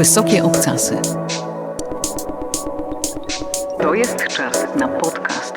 Wysokie obcasy. To jest czas na podcast.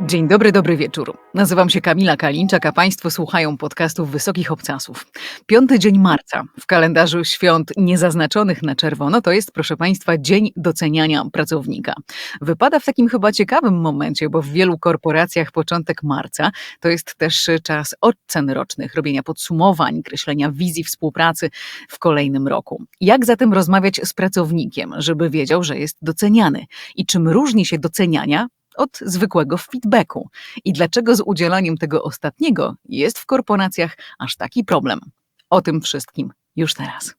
Dzień dobry, dobry wieczór. Nazywam się Kamila Kalinczak, a Państwo słuchają podcastów Wysokich Obcasów. Piąty dzień marca w kalendarzu świąt niezaznaczonych na czerwono to jest, proszę Państwa, Dzień Doceniania Pracownika. Wypada w takim chyba ciekawym momencie, bo w wielu korporacjach początek marca to jest też czas ocen rocznych, robienia podsumowań, kreślenia wizji współpracy w kolejnym roku. Jak zatem rozmawiać z pracownikiem, żeby wiedział, że jest doceniany i czym różni się doceniania od zwykłego feedbacku. I dlaczego z udzielaniem tego ostatniego jest w korporacjach aż taki problem? O tym wszystkim już teraz.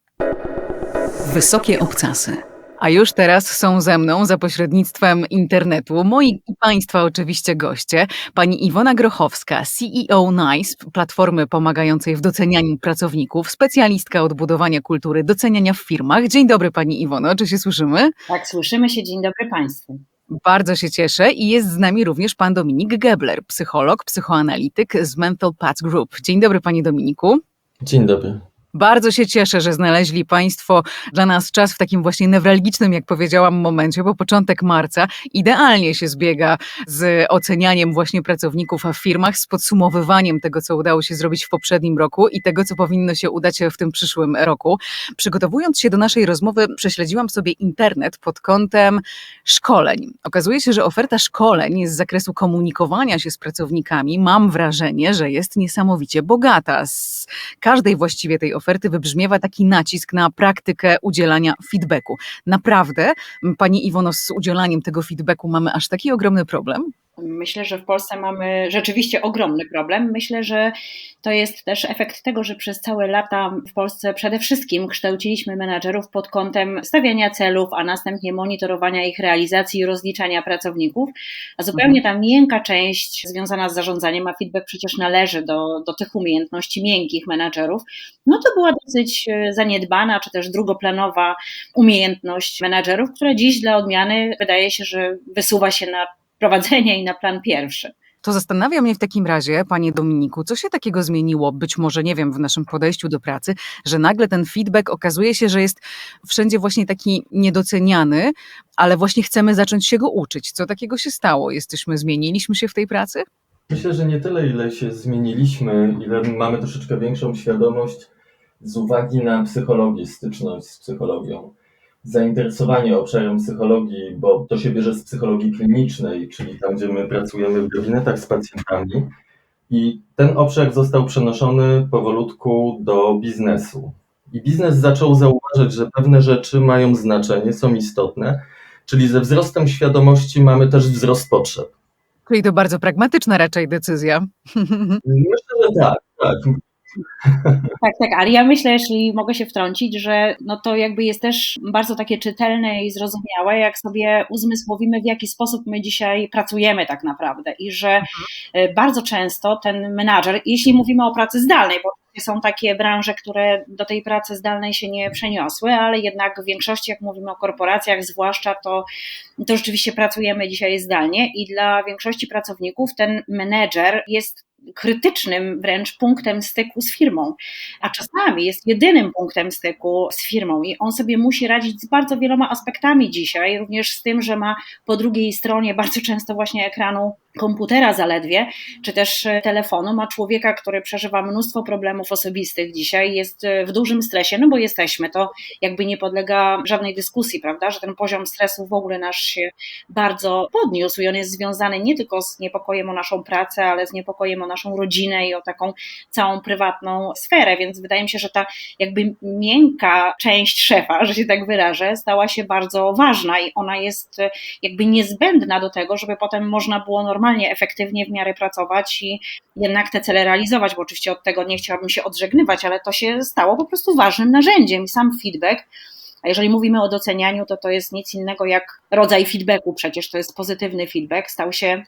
Wysokie obcasy. A już teraz są ze mną za pośrednictwem internetu moi i Państwa oczywiście goście. Pani Iwona Grochowska, CEO NICE, platformy pomagającej w docenianiu pracowników, specjalistka od budowania kultury doceniania w firmach. Dzień dobry Pani Iwono, czy się słyszymy? Tak, słyszymy się. Dzień dobry Państwu. Bardzo się cieszę i jest z nami również pan Dominik Gebler, psycholog, psychoanalityk z Mental Path Group. Dzień dobry panie Dominiku. Dzień dobry. Bardzo się cieszę, że znaleźli Państwo dla nas czas w takim właśnie newralgicznym, jak powiedziałam, momencie, bo początek marca idealnie się zbiega z ocenianiem właśnie pracowników w firmach, z podsumowywaniem tego, co udało się zrobić w poprzednim roku i tego, co powinno się udać w tym przyszłym roku. Przygotowując się do naszej rozmowy, prześledziłam sobie internet pod kątem szkoleń. Okazuje się, że oferta szkoleń z zakresu komunikowania się z pracownikami, mam wrażenie, że jest niesamowicie bogata. Z każdej właściwie tej oferty wybrzmiewa taki nacisk na praktykę udzielania feedbacku. Naprawdę, Pani Iwono, z udzielaniem tego feedbacku mamy aż taki ogromny problem? Myślę, że w Polsce mamy rzeczywiście ogromny problem. Myślę, że to jest też efekt tego, że przez całe lata w Polsce przede wszystkim kształciliśmy menadżerów pod kątem stawiania celów, a następnie monitorowania ich realizacji i rozliczania pracowników. A zupełnie ta miękka część związana z zarządzaniem, a feedback przecież należy do, do tych umiejętności miękkich menadżerów, no to była dosyć e, zaniedbana, czy też drugoplanowa umiejętność menadżerów, która dziś dla odmiany wydaje się, że wysuwa się na prowadzenie i na plan pierwszy. To zastanawia mnie w takim razie, panie Dominiku, co się takiego zmieniło, być może, nie wiem, w naszym podejściu do pracy, że nagle ten feedback okazuje się, że jest wszędzie właśnie taki niedoceniany, ale właśnie chcemy zacząć się go uczyć. Co takiego się stało? Jesteśmy, zmieniliśmy się w tej pracy? Myślę, że nie tyle, ile się zmieniliśmy, ile mamy troszeczkę większą świadomość z uwagi na psychologię, styczność z psychologią zainteresowanie obszarem psychologii, bo to się bierze z psychologii klinicznej, czyli tam, gdzie my pracujemy w gabinetach z pacjentami. I ten obszar został przenoszony powolutku do biznesu. I biznes zaczął zauważyć, że pewne rzeczy mają znaczenie, są istotne, czyli ze wzrostem świadomości mamy też wzrost potrzeb. Czyli to bardzo pragmatyczna raczej decyzja. Myślę, że tak, tak. Tak, tak, ale ja myślę, jeśli mogę się wtrącić, że no to jakby jest też bardzo takie czytelne i zrozumiałe, jak sobie uzmysłowimy, w jaki sposób my dzisiaj pracujemy tak naprawdę i że mhm. bardzo często ten menadżer, jeśli mówimy o pracy zdalnej, bo są takie branże, które do tej pracy zdalnej się nie przeniosły, ale jednak w większości, jak mówimy o korporacjach, zwłaszcza to, to rzeczywiście pracujemy dzisiaj zdalnie i dla większości pracowników ten menedżer jest krytycznym wręcz punktem styku z firmą, a czasami jest jedynym punktem styku z firmą i on sobie musi radzić z bardzo wieloma aspektami dzisiaj, również z tym, że ma po drugiej stronie bardzo często właśnie ekranu komputera zaledwie, czy też telefonu, ma człowieka, który przeżywa mnóstwo problemów osobistych dzisiaj, jest w dużym stresie, no bo jesteśmy, to jakby nie podlega żadnej dyskusji, prawda, że ten poziom stresu w ogóle nasz się bardzo podniósł i on jest związany nie tylko z niepokojem o naszą pracę, ale z niepokojem o naszą rodzinę i o taką całą prywatną sferę, więc wydaje mi się, że ta jakby miękka część szefa, że się tak wyrażę, stała się bardzo ważna i ona jest jakby niezbędna do tego, żeby potem można było normalnie, efektywnie w miarę pracować i jednak te cele realizować, bo oczywiście od tego nie chciałabym się odżegnywać, ale to się stało po prostu ważnym narzędziem i sam feedback. A jeżeli mówimy o docenianiu, to to jest nic innego jak rodzaj feedbacku, przecież to jest pozytywny feedback, stał się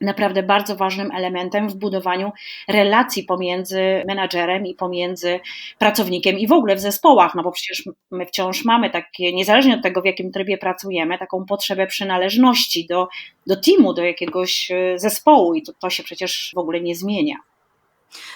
naprawdę bardzo ważnym elementem w budowaniu relacji pomiędzy menadżerem i pomiędzy pracownikiem i w ogóle w zespołach, no bo przecież my wciąż mamy takie, niezależnie od tego, w jakim trybie pracujemy, taką potrzebę przynależności do, do teamu, do jakiegoś e, zespołu i to, to się przecież w ogóle nie zmienia.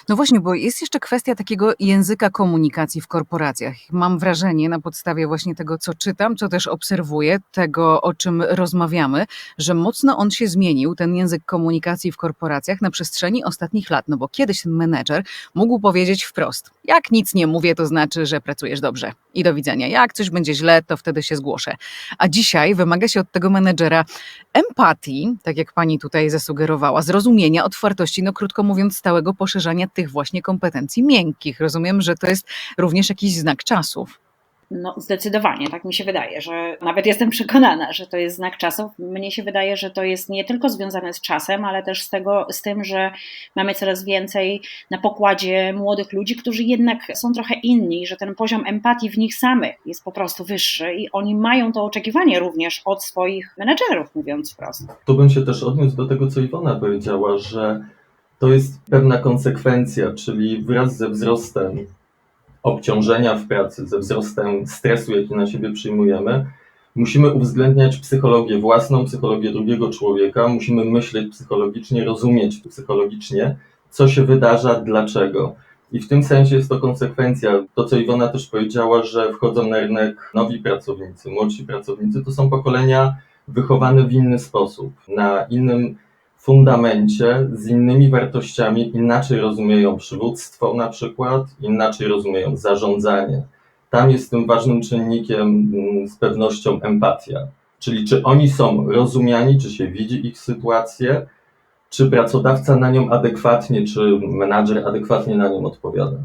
No właśnie, bo jest jeszcze kwestia takiego języka komunikacji w korporacjach. Mam wrażenie na podstawie właśnie tego, co czytam, co też obserwuję, tego, o czym rozmawiamy, że mocno on się zmienił, ten język komunikacji w korporacjach na przestrzeni ostatnich lat. No bo kiedyś ten menedżer mógł powiedzieć wprost: Jak nic nie mówię, to znaczy, że pracujesz dobrze i do widzenia. Jak coś będzie źle, to wtedy się zgłoszę. A dzisiaj wymaga się od tego menedżera empatii, tak jak pani tutaj zasugerowała, zrozumienia, otwartości, no krótko mówiąc, stałego poszerzania tych właśnie kompetencji miękkich. Rozumiem, że to jest również jakiś znak czasów. No, zdecydowanie, tak mi się wydaje, że nawet jestem przekonana, że to jest znak czasów. Mnie się wydaje, że to jest nie tylko związane z czasem, ale też z, tego, z tym, że mamy coraz więcej na pokładzie młodych ludzi, którzy jednak są trochę inni, że ten poziom empatii w nich samych jest po prostu wyższy i oni mają to oczekiwanie również od swoich menedżerów, mówiąc wprost. Tu bym się też odniósł do tego, co Iwona powiedziała, że to jest pewna konsekwencja, czyli wraz ze wzrostem obciążenia w pracy, ze wzrostem stresu, jaki na siebie przyjmujemy, musimy uwzględniać psychologię własną, psychologię drugiego człowieka, musimy myśleć psychologicznie, rozumieć psychologicznie, co się wydarza, dlaczego. I w tym sensie jest to konsekwencja. To, co Iwona też powiedziała, że wchodzą na rynek nowi pracownicy, młodsi pracownicy, to są pokolenia wychowane w inny sposób, na innym fundamencie, z innymi wartościami, inaczej rozumieją przywództwo na przykład, inaczej rozumieją zarządzanie. Tam jest tym ważnym czynnikiem mm, z pewnością empatia. Czyli czy oni są rozumiani, czy się widzi ich sytuację, czy pracodawca na nią adekwatnie, czy menadżer adekwatnie na nią odpowiada.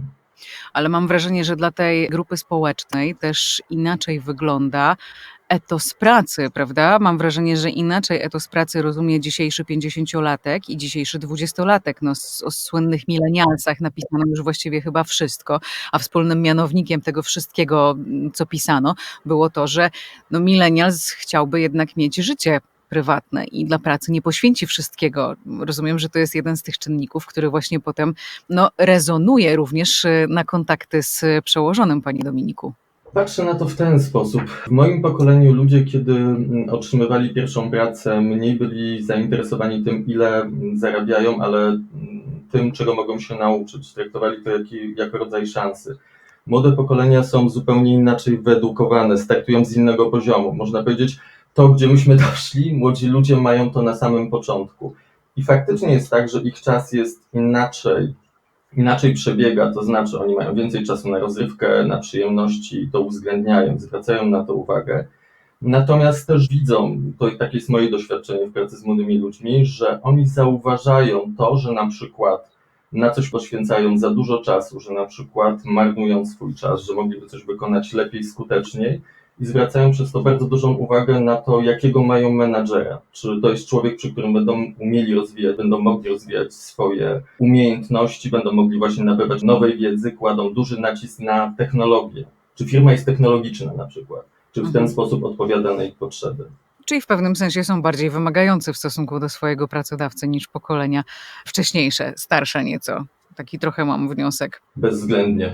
Ale mam wrażenie, że dla tej grupy społecznej też inaczej wygląda etos pracy, prawda? Mam wrażenie, że inaczej etos pracy rozumie dzisiejszy 50-latek i dzisiejszy 20-latek. No, o słynnych milenialsach napisano już właściwie chyba wszystko, a wspólnym mianownikiem tego wszystkiego, mm, co pisano, było to, że no, milenials chciałby jednak mieć życie prywatne i dla pracy nie poświęci wszystkiego. Rozumiem, że to jest jeden z tych czynników, który właśnie potem no, rezonuje również y, na kontakty z przełożonym, Pani Dominiku. Patrzę na to w ten sposób. W moim pokoleniu ludzie, kiedy otrzymywali pierwszą pracę, mniej byli zainteresowani tym, ile zarabiają, ale tym, czego mogą się nauczyć. Traktowali to jak, jako rodzaj szansy. Młode pokolenia są zupełnie inaczej wyedukowane, startują z innego poziomu. Można powiedzieć, to, gdzie myśmy doszli, młodzi ludzie mają to na samym początku. I faktycznie jest tak, że ich czas jest inaczej inaczej przebiega, to znaczy oni mają więcej czasu na rozrywkę, na przyjemności, to uwzględniają, zwracają na to uwagę. Natomiast też widzą, to takie jest moje doświadczenie w pracy z młodymi ludźmi, że oni zauważają to, że na przykład na coś poświęcają za dużo czasu, że na przykład marnują swój czas, że mogliby coś wykonać lepiej, skuteczniej i zwracają przez to bardzo dużą uwagę na to, jakiego mają menadżera. Czy to jest człowiek, przy którym będą umieli rozwijać, będą mogli rozwijać swoje umiejętności, będą mogli właśnie nabywać nowej wiedzy, kładą duży nacisk na technologię. Czy firma jest technologiczna na przykład? Czy w ten mhm. sposób odpowiada na ich potrzeby? Czyli w pewnym sensie są bardziej wymagający w stosunku do swojego pracodawcy niż pokolenia wcześniejsze, starsze nieco. Taki trochę mam wniosek. Bezwzględnie.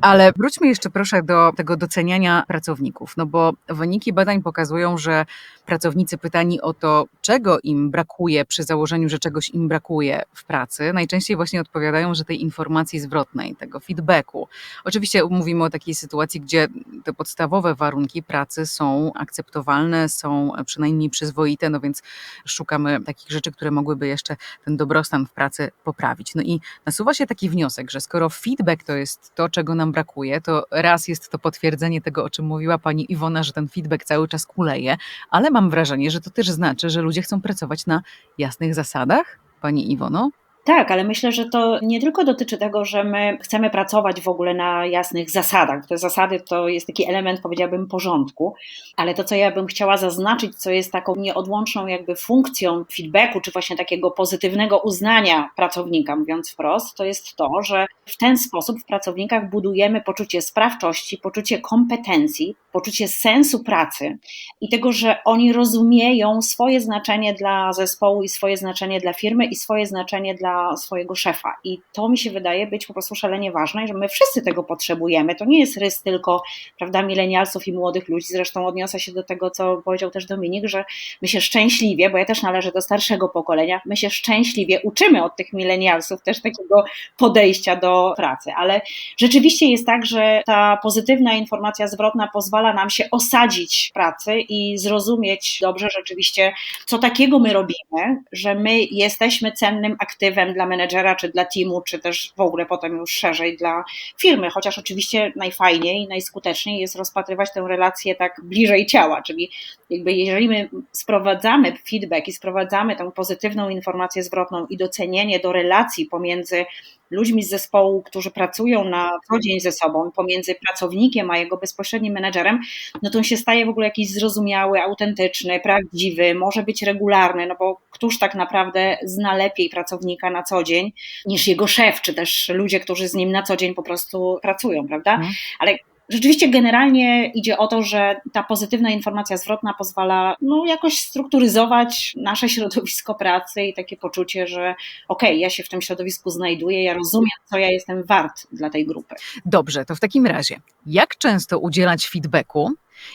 Ale wróćmy jeszcze proszę do tego doceniania pracowników, no bo wyniki badań pokazują, że pracownicy pytani o to, czego im brakuje przy założeniu, że czegoś im brakuje w pracy, najczęściej właśnie odpowiadają, że tej informacji zwrotnej, tego feedbacku. Oczywiście mówimy o takiej sytuacji, gdzie te podstawowe warunki pracy są akceptowalne, są przynajmniej przyzwoite, no więc szukamy takich rzeczy, które mogłyby jeszcze ten dobrostan w pracy poprawić. No i nasuwa się taki wniosek, że skoro feedback to jest to, czego nam brakuje, to raz jest to potwierdzenie tego, o czym mówiła pani Iwona, że ten feedback cały czas kuleje, ale mam wrażenie, że to też znaczy, że ludzie chcą pracować na jasnych zasadach, pani Iwono? Tak, ale myślę, że to nie tylko dotyczy tego, że my chcemy pracować w ogóle na jasnych zasadach. Te zasady to jest taki element, powiedziałabym, porządku, ale to, co ja bym chciała zaznaczyć, co jest taką nieodłączną jakby funkcją feedbacku, czy właśnie takiego pozytywnego uznania pracownika, mówiąc wprost, to jest to, że w ten sposób w pracownikach budujemy poczucie sprawczości, poczucie kompetencji, poczucie sensu pracy i tego, że oni rozumieją swoje znaczenie dla zespołu i swoje znaczenie dla firmy i swoje znaczenie dla dla swojego szefa. I to mi się wydaje być po prostu szalenie ważne, że my wszyscy tego potrzebujemy. To nie jest rys tylko, prawda, milenialsów i młodych ludzi. Zresztą odniosę się do tego, co powiedział też Dominik, że my się szczęśliwie, bo ja też należę do starszego pokolenia, my się szczęśliwie uczymy od tych milenialsów też takiego podejścia do pracy. Ale rzeczywiście jest tak, że ta pozytywna informacja zwrotna pozwala nam się osadzić pracy i zrozumieć dobrze rzeczywiście, co takiego my robimy, że my jesteśmy cennym aktywem dla menedżera, czy dla teamu, czy też w ogóle potem już szerzej dla firmy. Chociaż oczywiście najfajniej, najskuteczniej jest rozpatrywać tę relację tak bliżej ciała, czyli jakby jeżeli my sprowadzamy feedback i sprowadzamy tę pozytywną informację zwrotną i docenienie do relacji pomiędzy ludźmi z zespołu, którzy pracują na co dzień ze sobą, pomiędzy pracownikiem a jego bezpośrednim menedżerem, no to on się staje w ogóle jakiś zrozumiały, autentyczny, prawdziwy, może być regularny, no bo któż tak naprawdę zna lepiej pracownika na co dzień niż jego szef, czy też ludzie, którzy z nim na co dzień po prostu pracują, prawda? Mhm. Ale Rzeczywiście generalnie idzie o to, że ta pozytywna informacja zwrotna pozwala no, jakoś strukturyzować nasze środowisko pracy i takie poczucie, że okej, okay, ja się w tym środowisku znajduję, ja rozumiem, co ja jestem wart dla tej grupy. Dobrze, to w takim razie, jak często udzielać feedbacku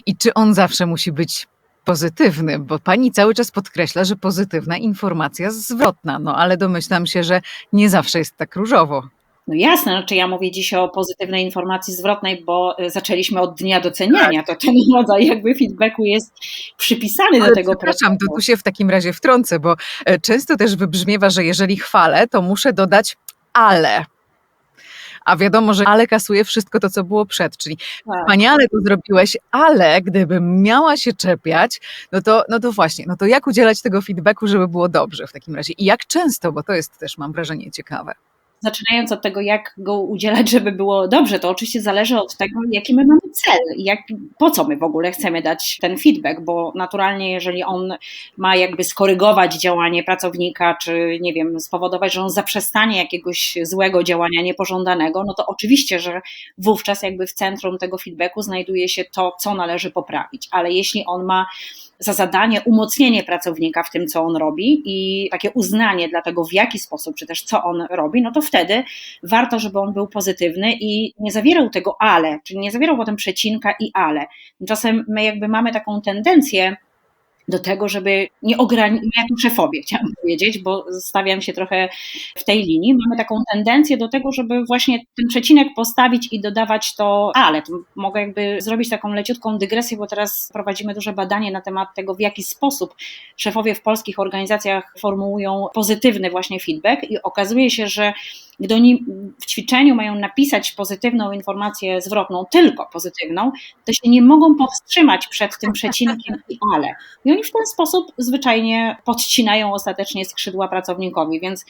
i czy on zawsze musi być pozytywny, bo pani cały czas podkreśla, że pozytywna informacja zwrotna, no ale domyślam się, że nie zawsze jest tak różowo. No jasne, znaczy ja mówię dziś o pozytywnej informacji zwrotnej, bo y, zaczęliśmy od dnia doceniania, to ten rodzaj jakby feedbacku jest przypisany Ale do tego przepraszam, procesu. to tu się w takim razie wtrącę, bo e, często też wybrzmiewa, że jeżeli chwalę, to muszę dodać ale. A wiadomo, że ale kasuje wszystko to, co było przed, czyli Tak. wspaniale to zrobiłeś, ale gdybym miała się czepiać, no to, no to właśnie, no to jak udzielać tego feedbacku, żeby było dobrze w takim razie i jak często, bo to jest też, mam wrażenie, ciekawe. Zaczynając od tego, jak go udzielać, żeby było dobrze, to oczywiście zależy od tego, jaki my mamy cel, jak, po co my w ogóle chcemy dać ten feedback, bo naturalnie, jeżeli on ma jakby skorygować działanie pracownika, czy nie wiem, spowodować, że on zaprzestanie jakiegoś złego działania niepożądanego, no to oczywiście, że wówczas jakby w centrum tego feedbacku znajduje się to, co należy poprawić, ale jeśli on ma za zadanie umocnienie pracownika w tym, co on robi i takie uznanie dla tego, w jaki sposób, czy też co on robi, no to wtedy warto, żeby on był pozytywny i nie zawierał tego ale, czyli nie zawierał potem przecinka i ale. Tymczasem my jakby mamy taką tendencję, do tego, żeby nie ograniczyć, jako szefowie chciałam powiedzieć, bo stawiam się trochę w tej linii, mamy taką tendencję do tego, żeby właśnie ten przecinek postawić i dodawać to ale. To mogę jakby zrobić taką leciutką dygresję, bo teraz prowadzimy duże badanie na temat tego, w jaki sposób szefowie w polskich organizacjach formułują pozytywny właśnie feedback i okazuje się, że gdy oni w ćwiczeniu mają napisać pozytywną informację zwrotną, tylko pozytywną, to się nie mogą powstrzymać przed tym przecinkiem i ale. I oni w ten sposób zwyczajnie podcinają ostatecznie skrzydła pracownikowi, więc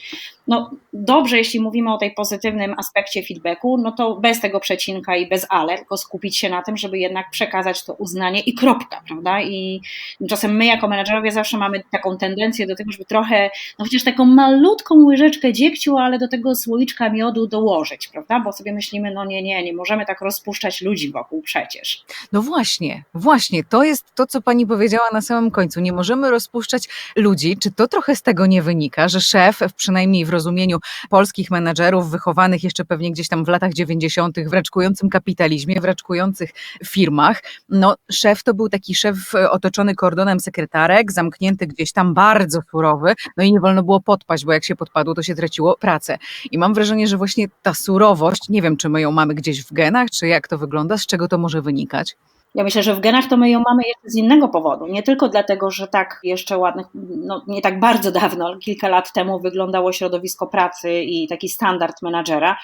no, dobrze, jeśli mówimy o tej pozytywnym aspekcie feedbacku, no to bez tego przecinka i bez ale, tylko skupić się na tym, żeby jednak przekazać to uznanie i kropka, prawda? I czasem my jako menedżerowie zawsze mamy taką tendencję do tego, żeby trochę, no chociaż taką malutką łyżeczkę dziegciu, ale do tego słoiczka miodu dołożyć, prawda? Bo sobie myślimy, no nie, nie, nie możemy tak rozpuszczać ludzi wokół przecież. No właśnie, właśnie, to jest to, co pani powiedziała na samym końcu. Nie możemy rozpuszczać ludzi. Czy to trochę z tego nie wynika, że szef, przynajmniej w rozumieniu polskich menedżerów, wychowanych jeszcze pewnie gdzieś tam w latach 90., w raczkującym kapitalizmie, w raczkujących firmach, no szef to był taki szef e, otoczony kordonem sekretarek, zamknięty gdzieś tam, bardzo surowy, no i nie wolno było podpaść, bo jak się podpadło, to się traciło pracę. I mam wrażenie, że właśnie ta surowość, nie wiem, czy my ją mamy gdzieś w genach, czy jak to wygląda, z czego to może wynikać? Ja myślę, że w genach to my ją mamy jeszcze z innego powodu. Nie tylko dlatego, że tak jeszcze ładnych, no nie tak bardzo dawno, kilka lat temu wyglądało środowisko pracy i taki standard menadżera,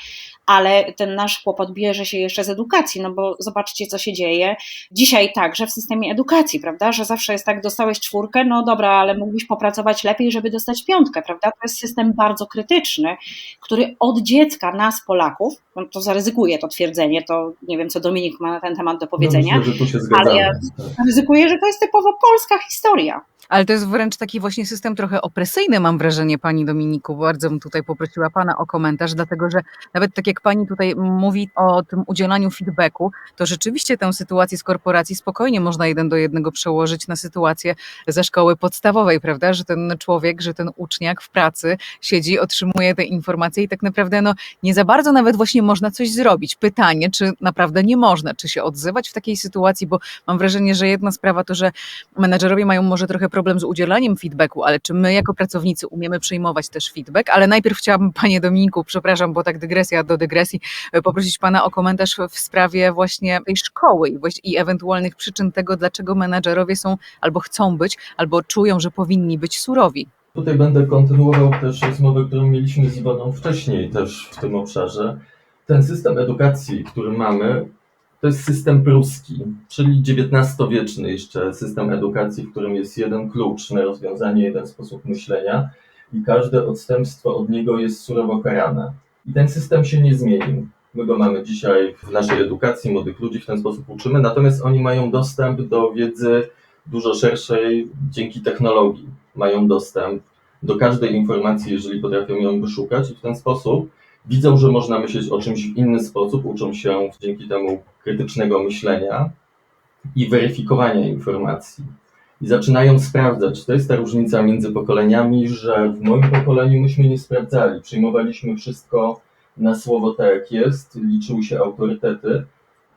ale ten nasz kłopot bierze się jeszcze z edukacji, no bo zobaczcie, co się dzieje dzisiaj także w systemie edukacji, prawda, że zawsze jest tak, dostałeś czwórkę, no dobra, ale mógłbyś popracować lepiej, żeby dostać piątkę, prawda, to jest system bardzo krytyczny, który od dziecka nas, Polaków, no to zaryzykuję to twierdzenie, to nie wiem, co Dominik ma na ten temat do powiedzenia, No tu się zgadzamy. ja- Tak. Ryzykuję, że to jest typowo polska historia. Ale to jest wręcz taki właśnie system trochę opresyjny, mam wrażenie, pani Dominiku. Bardzo bym tutaj poprosiła pana o komentarz, dlatego że nawet tak jak pani tutaj mówi o tym udzielaniu feedbacku, to rzeczywiście tę sytuację z korporacji spokojnie można jeden do jednego przełożyć na sytuację ze szkoły podstawowej, prawda? Że ten człowiek, że ten uczniak w pracy siedzi, otrzymuje te informacje i tak naprawdę no, nie za bardzo nawet właśnie można coś zrobić. Pytanie, czy naprawdę nie można, czy się odzywać w takiej sytuacji, bo mam wrażenie, że jedna sprawa to, że menedżerowie mają może trochę problem z udzielaniem feedbacku, ale czy my jako pracownicy umiemy przyjmować też feedback? Ale najpierw chciałabym, panie Dominiku, przepraszam, bo tak dygresja do dygresji, e, poprosić pana o komentarz w sprawie właśnie tej szkoły i, ewentualnych przyczyn tego, dlaczego menedżerowie są albo chcą być, albo czują, że powinni być surowi. Tutaj będę kontynuował też rozmowę, którą mieliśmy z Iwoną wcześniej też w tym obszarze. Ten system edukacji, który mamy, to jest system pruski, czyli XIX-wieczny jeszcze system edukacji, w którym jest jeden klucz na rozwiązanie, jeden sposób myślenia i każde odstępstwo od niego jest surowo karane. I ten system się nie zmienił. My go mamy dzisiaj w naszej edukacji, młodych ludzi w ten sposób uczymy, natomiast oni mają dostęp do wiedzy dużo szerszej dzięki technologii. Mają dostęp do każdej informacji, jeżeli potrafią ją wyszukać i w ten sposób widzą, że można myśleć o czymś w inny sposób, uczą się dzięki temu krytycznego myślenia i weryfikowania informacji. I zaczynają sprawdzać. To jest ta różnica między pokoleniami, że w moim pokoleniu myśmy nie sprawdzali. Przyjmowaliśmy wszystko na słowo tak jak jest, liczyły się autorytety,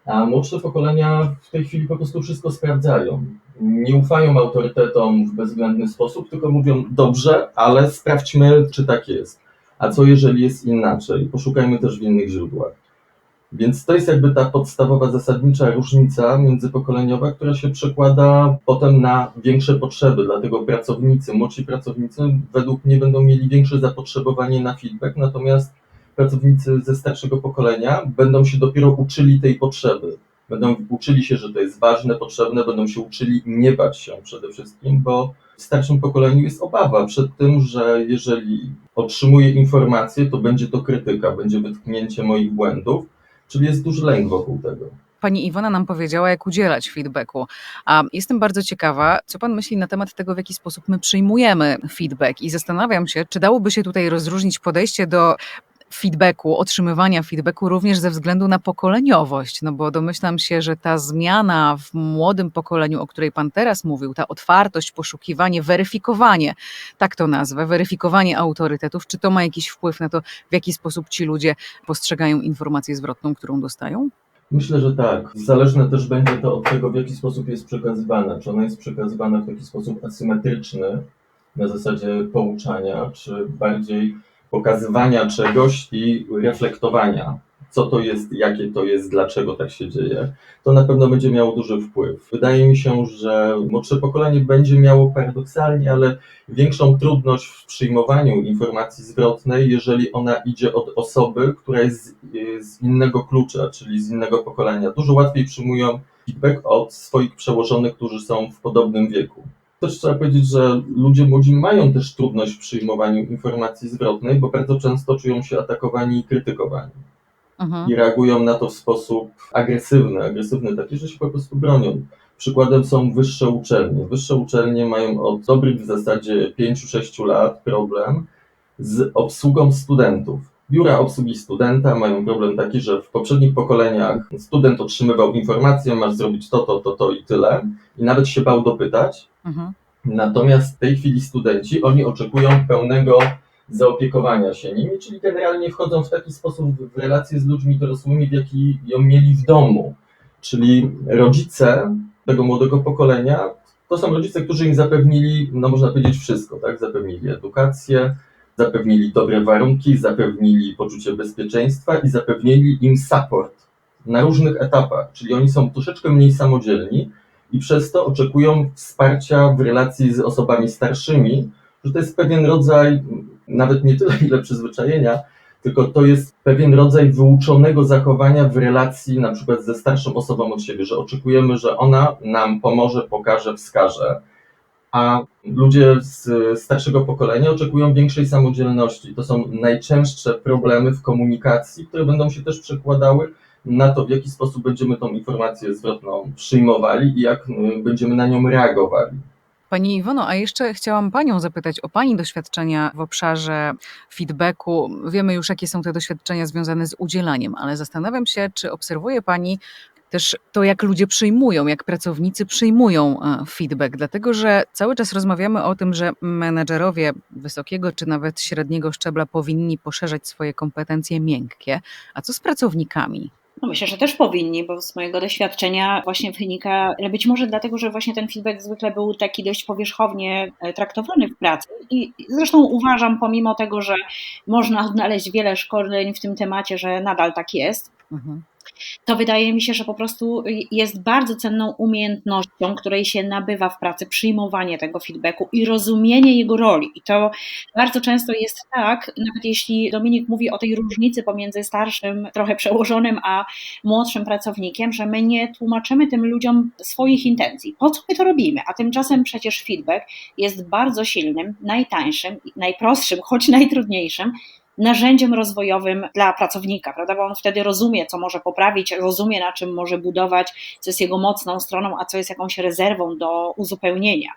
a młodsze pokolenia w tej chwili po prostu wszystko sprawdzają. Nie ufają autorytetom w bezwzględny sposób, tylko mówią dobrze, ale sprawdźmy, czy tak jest. A co jeżeli jest inaczej? Poszukajmy też w innych źródłach. Więc to jest jakby ta podstawowa, zasadnicza różnica międzypokoleniowa, która się przekłada potem na większe potrzeby. Dlatego pracownicy, młodsi pracownicy według mnie będą mieli większe zapotrzebowanie na feedback, natomiast pracownicy ze starszego pokolenia będą się dopiero uczyli tej potrzeby. Będą uczyli się, że to jest ważne, potrzebne, będą się uczyli nie bać się przede wszystkim, bo w starszym pokoleniu jest obawa przed tym, że jeżeli otrzymuję informację, to będzie to krytyka, będzie wytknięcie moich błędów, czyli jest duży lęk wokół tego. Pani Iwona nam powiedziała, jak udzielać feedbacku. A jestem bardzo ciekawa, co Pan myśli na temat tego, w jaki sposób my przyjmujemy feedback. I zastanawiam się, czy dałoby się tutaj rozróżnić podejście do feedbacku, otrzymywania feedbacku również ze względu na pokoleniowość, no bo domyślam się, że ta zmiana w młodym pokoleniu, o której Pan teraz mówił, ta otwartość, poszukiwanie, weryfikowanie, tak to nazwę, weryfikowanie autorytetów, czy to ma jakiś wpływ na to, w jaki sposób ci ludzie postrzegają informację zwrotną, którą dostają? Myślę, że tak. Zależne też będzie to od tego, w jaki sposób jest przekazywane. Czy ona jest przekazywana w taki sposób asymetryczny, na zasadzie pouczania, czy bardziej pokazywania czegoś i reflektowania, co to jest, jakie to jest, dlaczego tak się dzieje, to na pewno będzie miało duży wpływ. Wydaje mi się, że młodsze pokolenie będzie miało paradoksalnie, ale większą trudność w przyjmowaniu informacji zwrotnej, jeżeli ona idzie od osoby, która jest z, innego klucza, czyli z innego pokolenia. Dużo łatwiej przyjmują feedback od swoich przełożonych, którzy są w podobnym wieku. Też trzeba powiedzieć, że ludzie młodzi mają też trudność w przyjmowaniu informacji zwrotnej, bo bardzo często czują się atakowani i krytykowani. Mhm. I reagują na to w sposób agresywny, agresywny taki, że się po prostu bronią. Przykładem są wyższe uczelnie. Wyższe uczelnie mają od dobrych w zasadzie 5-6 lat problem z obsługą studentów. Biura obsługi studenta mają problem taki, że w poprzednich pokoleniach student otrzymywał informację, masz zrobić to, to, to, to i tyle, i nawet się bał dopytać. Mhm. Natomiast w tej chwili studenci, oni oczekują pełnego zaopiekowania się nimi, czyli generalnie wchodzą w taki sposób w relacje z ludźmi dorosłymi, w jaki ją mieli w domu. Czyli rodzice tego młodego pokolenia to są rodzice, którzy im zapewnili, no można powiedzieć, wszystko, tak? Zapewnili edukację, zapewnili dobre warunki, zapewnili poczucie bezpieczeństwa i zapewnili im support na różnych etapach. Czyli oni są troszeczkę mniej samodzielni i przez to oczekują wsparcia w relacji z osobami starszymi, że to jest pewien rodzaj, nawet nie tyle ile przyzwyczajenia, tylko to jest pewien rodzaj wyuczonego zachowania w relacji na przykład ze starszą osobą od siebie, że oczekujemy, że ona nam pomoże, pokaże, wskaże. A ludzie z starszego pokolenia oczekują większej samodzielności. To są najczęstsze problemy w komunikacji, które będą się też przekładały na to, w jaki sposób będziemy tą informację zwrotną przyjmowali i jak y, będziemy na nią reagowali. Pani Iwono, a jeszcze chciałam Panią zapytać o Pani doświadczenia w obszarze feedbacku. Wiemy już, jakie są te doświadczenia związane z udzielaniem, ale zastanawiam się, czy obserwuje Pani też to, jak ludzie przyjmują, jak pracownicy przyjmują e, feedback, dlatego że cały czas rozmawiamy o tym, że menedżerowie wysokiego czy nawet średniego szczebla powinni poszerzać swoje kompetencje miękkie. A co z pracownikami? No myślę, że też powinni, bo z mojego doświadczenia właśnie wynika, ale być może dlatego, że właśnie ten feedback zwykle był taki dość powierzchownie e, traktowany w pracy. I zresztą uważam, pomimo tego, że można odnaleźć wiele szkoleń w tym temacie, że nadal tak jest. Mhm to wydaje mi się, że po prostu jest bardzo cenną umiejętnością, której się nabywa w pracy, przyjmowanie tego feedbacku i rozumienie jego roli. I to bardzo często jest tak, nawet jeśli Dominik mówi o tej różnicy pomiędzy starszym, trochę przełożonym, a młodszym pracownikiem, że my nie tłumaczymy tym ludziom swoich intencji. Po co my to robimy? A tymczasem przecież feedback jest bardzo silnym, najtańszym, najprostszym, choć najtrudniejszym narzędziem rozwojowym dla pracownika, prawda? Bo on wtedy rozumie, co może poprawić, rozumie, na czym może budować, co jest jego mocną stroną, a co jest jakąś rezerwą do uzupełnienia.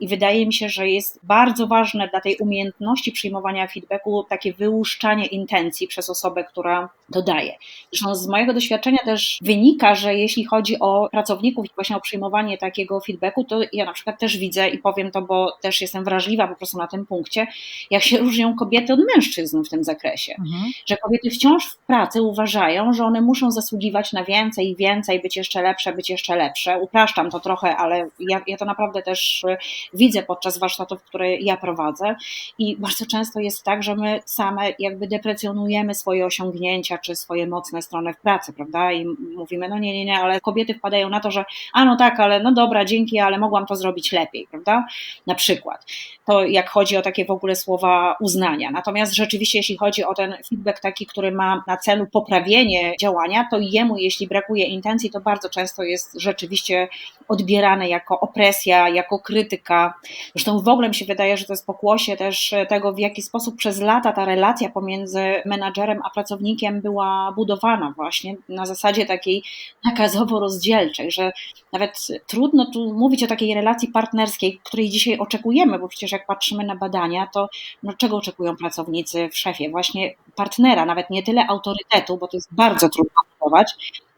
I wydaje mi się, że jest bardzo ważne dla tej umiejętności przyjmowania feedbacku takie wyłuszczanie intencji przez osobę, która dodaje. Zresztą z mojego doświadczenia też wynika, że jeśli chodzi o pracowników i właśnie o przyjmowanie takiego feedbacku, to ja na przykład też widzę i powiem to, bo też jestem wrażliwa po prostu na tym punkcie, jak się różnią kobiety od mężczyzn w tym zakresie. Mhm. Że kobiety wciąż w pracy uważają, że one muszą zasługiwać na więcej i więcej, być jeszcze lepsze, być jeszcze lepsze. Upraszczam to trochę, ale ja, ja to naprawdę też y, widzę podczas warsztatów, które ja prowadzę i bardzo często jest tak, że my same jakby deprecjonujemy swoje osiągnięcia czy swoje mocne strony w pracy, prawda? I mówimy, no nie, nie, nie, ale kobiety wpadają na to, że a no tak, ale no dobra, dzięki, ale mogłam to zrobić lepiej, prawda? Na przykład. To jak chodzi o takie w ogóle słowa uznania. Natomiast rzeczywiście, jeśli jeśli chodzi o ten feedback taki, który ma na celu poprawienie działania, to jemu, jeśli brakuje intencji, to bardzo często jest rzeczywiście odbierane jako opresja, jako krytyka. Zresztą w ogóle mi się wydaje, że to jest pokłosie też tego, w jaki sposób przez lata ta relacja pomiędzy menadżerem a pracownikiem była budowana właśnie na zasadzie takiej nakazowo-rozdzielczej, że nawet trudno tu mówić o takiej relacji partnerskiej, której dzisiaj oczekujemy, bo przecież jak patrzymy na badania, to no, czego oczekują pracownicy w szefie? Właśnie partnera, nawet nie tyle autorytetu, bo to jest bardzo trudno budować,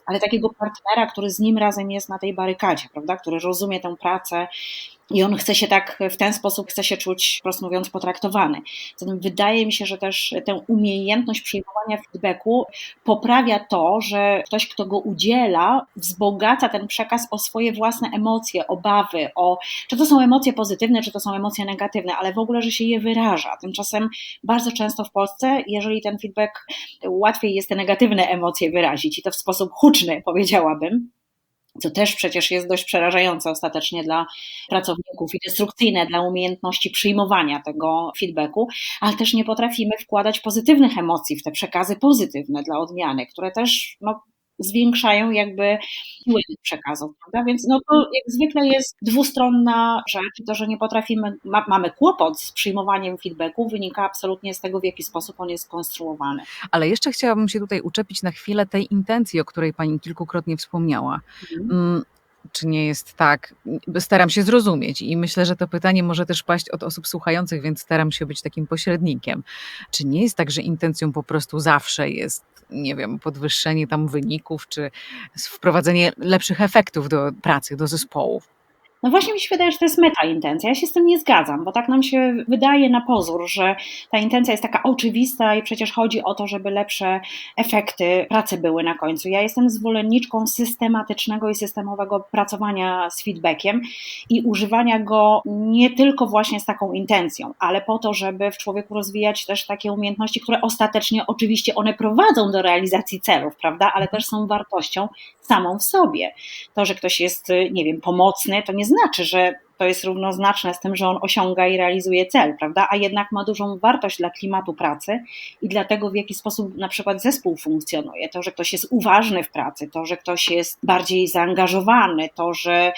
ale takiego partnera, który z nim razem jest na tej barykadzie, prawda, który rozumie tę pracę, i on chce się tak, w ten sposób chce się czuć, wprost mówiąc, potraktowany. Zatem wydaje mi się, że też tę umiejętność przyjmowania feedbacku poprawia to, że ktoś, kto go udziela, wzbogaca ten przekaz o swoje własne emocje, obawy, o czy to są emocje pozytywne, czy to są emocje negatywne, ale w ogóle, że się je wyraża. Tymczasem bardzo często w Polsce, jeżeli ten feedback łatwiej jest te negatywne emocje wyrazić i to w sposób huczny, powiedziałabym, co też przecież jest dość przerażające ostatecznie dla pracowników i destrukcyjne dla umiejętności przyjmowania tego feedbacku, ale też nie potrafimy wkładać pozytywnych emocji w te przekazy pozytywne dla odmiany, które też no, zwiększają jakby siłę tych przekazów, prawda? Więc no to jak zwykle jest dwustronna rzecz. To, że nie potrafimy, ma, mamy kłopot z przyjmowaniem feedbacku, wynika absolutnie z tego, w jaki sposób on jest konstruowany. Ale jeszcze chciałabym się tutaj uczepić na chwilę tej intencji, o której Pani kilkukrotnie wspomniała. Mhm. Czy nie jest tak? Staram się zrozumieć i myślę, że to pytanie może też paść od osób słuchających, więc staram się być takim pośrednikiem. Czy nie jest tak, że intencją po prostu zawsze jest, nie wiem, podwyższenie tam wyników, czy wprowadzenie lepszych efektów do pracy, do zespołów? No właśnie mi się wydaje, że to jest meta-intencja. Ja się z tym nie zgadzam, bo tak nam się wydaje na pozór, że ta intencja jest taka oczywista i przecież chodzi o to, żeby lepsze efekty pracy były na końcu. Ja jestem zwolenniczką systematycznego i systemowego pracowania z feedbackiem i używania go nie tylko właśnie z taką intencją, ale po to, żeby w człowieku rozwijać też takie umiejętności, które ostatecznie oczywiście one prowadzą do realizacji celów, prawda, ale też są wartością samą w sobie. To, że ktoś jest, nie wiem, pomocny, to nie znaczy, że to jest równoznaczne z tym, że on osiąga i realizuje cel, prawda? A jednak ma dużą wartość dla klimatu pracy i dla tego, w jaki sposób na przykład zespół funkcjonuje. To, że ktoś jest uważny w pracy, to, że ktoś jest bardziej zaangażowany, to, że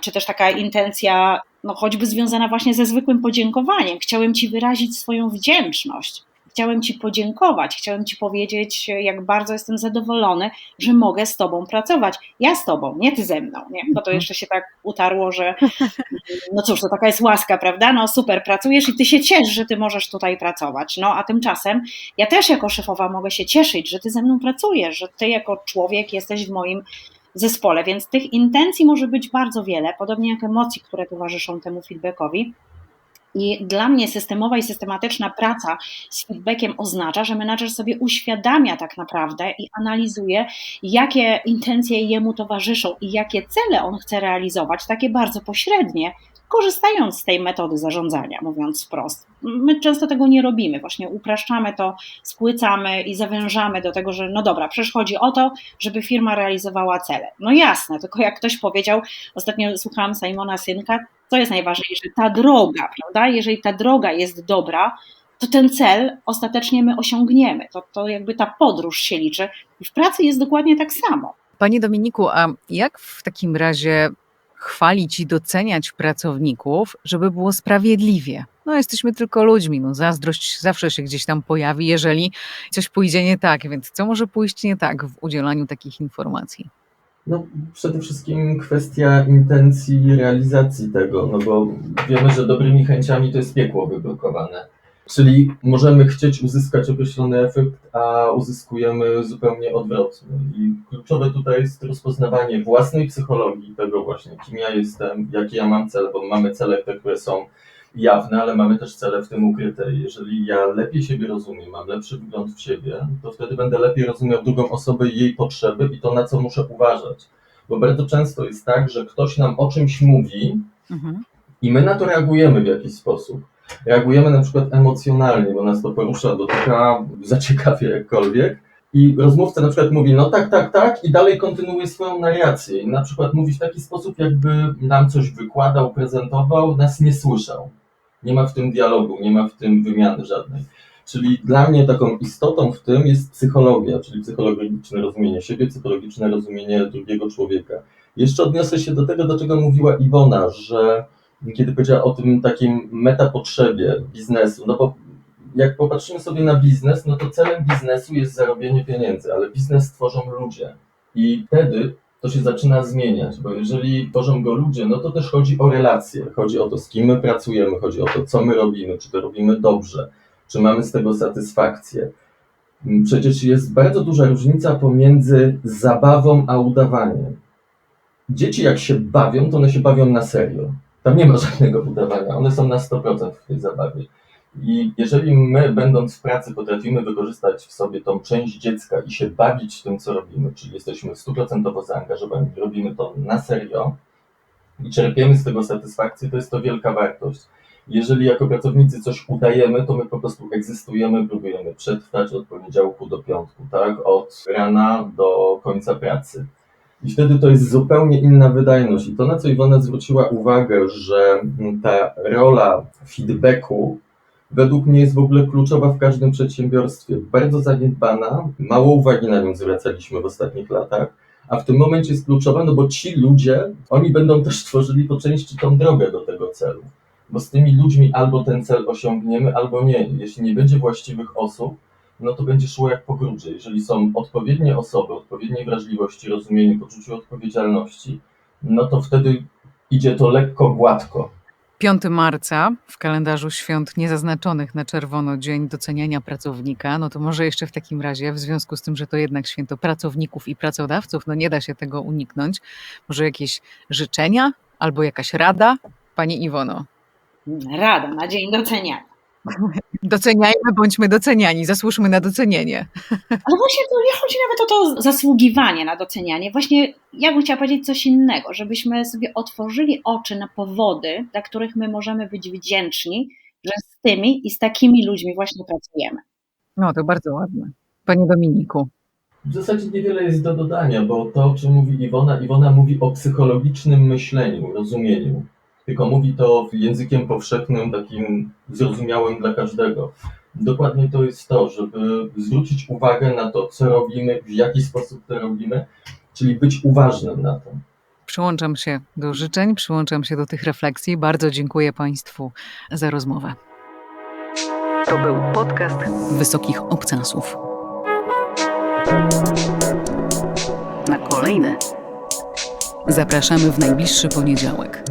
czy też taka intencja, no choćby związana właśnie ze zwykłym podziękowaniem. Chciałem Ci wyrazić swoją wdzięczność chciałem Ci podziękować, chciałem Ci powiedzieć, jak bardzo jestem zadowolony, że mogę z Tobą pracować. Ja z Tobą, nie Ty ze mną, nie? Bo to jeszcze się tak utarło, że no cóż, to taka jest łaska, prawda? No super, pracujesz i Ty się ciesz, że Ty możesz tutaj pracować. No a tymczasem ja też jako szefowa mogę się cieszyć, że Ty ze mną pracujesz, że Ty jako człowiek jesteś w moim zespole, więc tych intencji może być bardzo wiele, podobnie jak emocji, które towarzyszą temu feedbackowi. I dla mnie systemowa i systematyczna praca z feedbackiem oznacza, że menadżer sobie uświadamia tak naprawdę i analizuje, jakie intencje jemu towarzyszą i jakie cele on chce realizować, takie bardzo pośrednie, korzystając z tej metody zarządzania, mówiąc wprost. My często tego nie robimy, właśnie upraszczamy to, spłycamy i zawężamy do tego, że no dobra, przecież chodzi o to, żeby firma realizowała cele. No jasne, tylko jak ktoś powiedział, ostatnio słuchałam Simona Synka, co jest najważniejsze, ta droga, prawda? Jeżeli ta droga jest dobra, to ten cel ostatecznie my osiągniemy. To, to jakby ta podróż się liczy. I w pracy jest dokładnie tak samo. Panie Dominiku, a jak w takim razie chwalić i doceniać pracowników, żeby było sprawiedliwie? No, jesteśmy tylko ludźmi, no, zazdrość zawsze się gdzieś tam pojawi, jeżeli coś pójdzie nie tak, więc co może pójść nie tak w udzielaniu takich informacji? No, przede wszystkim kwestia intencji realizacji tego, no bo wiemy, że dobrymi chęciami to jest piekło wyblokowane. Czyli możemy chcieć uzyskać określony efekt, a uzyskujemy zupełnie odwrotny. I kluczowe tutaj jest rozpoznawanie własnej psychologii, tego właśnie, kim ja jestem, jakie ja mam cele, bo mamy cele, te, które są jawne, ale mamy też cele w tym ukryte. Jeżeli ja lepiej siebie rozumiem, mam lepszy wgląd w siebie, to wtedy będę lepiej rozumiał drugą osobę i jej potrzeby i to, na co muszę uważać. Bo bardzo często jest tak, że ktoś nam o czymś mówi Mhm. i my na to reagujemy w jakiś sposób. Reagujemy na przykład emocjonalnie, bo nas to porusza, dotyka, zaciekawia jakkolwiek. I rozmówca na przykład mówi, no tak, tak, tak, i dalej kontynuuje swoją narrację. I na przykład mówi w taki sposób, jakby nam coś wykładał, prezentował, nas nie słyszał. Nie ma w tym dialogu, nie ma w tym wymiany żadnej. Czyli dla mnie taką istotą w tym jest psychologia, czyli psychologiczne rozumienie siebie, psychologiczne rozumienie drugiego człowieka. Jeszcze odniosę się do tego, do czego mówiła Iwona, że kiedy powiedziała o tym takim metapotrzebie biznesu, no bo jak popatrzymy sobie na biznes, no to celem biznesu jest zarobienie pieniędzy, ale biznes tworzą ludzie. I wtedy to się zaczyna zmieniać, bo jeżeli tworzą go ludzie, no to też chodzi o relacje, chodzi o to, z kim my pracujemy, chodzi o to, co my robimy, czy to robimy dobrze, czy mamy z tego satysfakcję. Przecież jest bardzo duża różnica pomiędzy zabawą a udawaniem. Dzieci jak się bawią, to one się bawią na serio. Tam nie ma żadnego udawania, one są na 100% w tej zabawie. I jeżeli my, będąc w pracy, potrafimy wykorzystać w sobie tą część dziecka i się bawić tym, co robimy, czyli jesteśmy stuprocentowo zaangażowani, robimy to na serio i czerpiemy z tego satysfakcję, to jest to wielka wartość. Jeżeli jako pracownicy coś udajemy, to my po prostu egzystujemy, próbujemy przetrwać od poniedziałku do piątku, tak? Od rana do końca pracy. I wtedy to jest zupełnie inna wydajność. I to, na co Iwona zwróciła uwagę, że ta rola feedbacku według mnie jest w ogóle kluczowa w każdym przedsiębiorstwie. Bardzo zaniedbana, mało uwagi na nią zwracaliśmy w ostatnich latach, a w tym momencie jest kluczowa, no bo ci ludzie, oni będą też tworzyli po części tą drogę do tego celu. Bo z tymi ludźmi albo ten cel osiągniemy, albo nie. Jeśli nie będzie właściwych osób, no to będzie szło jak po grudzie. Jeżeli są odpowiednie osoby, odpowiedniej wrażliwości, rozumieniu, poczuciu odpowiedzialności, no to wtedy idzie to lekko, gładko. 5 marca w kalendarzu świąt niezaznaczonych na czerwono Dzień Doceniania Pracownika. No to może jeszcze w takim razie, w związku z tym, że to jednak święto pracowników i pracodawców, no nie da się tego uniknąć. Może jakieś życzenia albo jakaś rada? Pani Iwono. Rada na dzień doceniania. Doceniajmy, bądźmy doceniani, zasłużmy na docenienie. Ale właśnie to nie chodzi nawet o to zasługiwanie na docenianie. Właśnie ja bym chciała powiedzieć coś innego, żebyśmy sobie otworzyli oczy na powody, dla których my możemy być wdzięczni, że z tymi i z takimi ludźmi właśnie pracujemy. No to bardzo ładne. Panie Dominiku. W zasadzie niewiele jest do dodania, bo to, o czym mówi Iwona, Iwona mówi o psychologicznym myśleniu, rozumieniu. Tylko mówi to językiem powszechnym, takim zrozumiałym dla każdego. Dokładnie to jest to, żeby zwrócić uwagę na to, co robimy, w jaki sposób to robimy, czyli być uważnym na to. Przyłączam się do życzeń, przyłączam się do tych refleksji. Bardzo dziękuję Państwu za rozmowę. To był podcast Wysokich Obcasów. Na kolejne zapraszamy w najbliższy poniedziałek.